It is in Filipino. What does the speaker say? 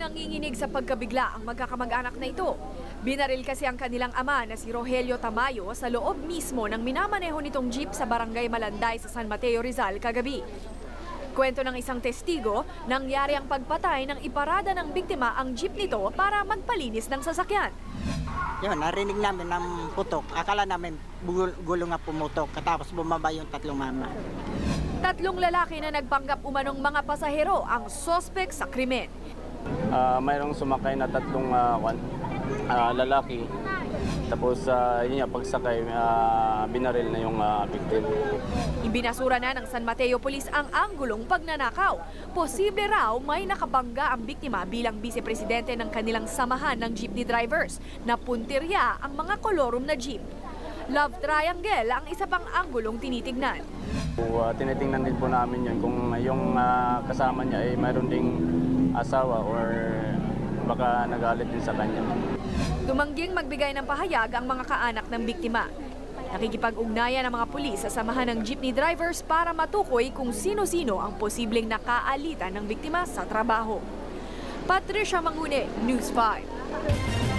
Nanginginig sa pagkabigla ang magkakamag-anak na ito. Binaril kasi ang kanilang ama na si Rogelio Tamayo sa loob mismo ng minamaneho nitong jeep sa barangay Malanday sa San Mateo Rizal kagabi. Kwento ng isang testigo, nangyari ang pagpatay ng iparada ng biktima ang jeep nito para magpalinis ng sasakyan. Yun, narinig namin ng putok. Akala namin gul- gulo nga pumutok. Katapos bumaba yung tatlong mama. Tatlong lalaki na nagpanggap umanong mga pasahero ang sospek sa krimen. Ah, mayroong sumakay na tatlong kwan- ah, lalaki. Tapos uh, yun pagsakay, ah, binaril na yung ah, victim. Ibinasura na ng San Mateo Police ang anggulong pagnanakaw. Posible raw may nakabangga ang biktima bilang vice-presidente ng kanilang samahan ng jeepney drivers na puntirya ang mga kolorum na jeep. Love triangle ang isa pang anggulong tinitignan. So, ah, tinitingnan din po namin yun kung yung ah, kasama niya ay mayroon ding asawa or baka nagalit din sa kanya. Tumangging magbigay ng pahayag ang mga kaanak ng biktima. Nakikipag-ugnayan ang mga pulis sa samahan ng jeepney drivers para matukoy kung sino-sino ang posibleng nakaalitan ng biktima sa trabaho. Patricia Mangune, News 5.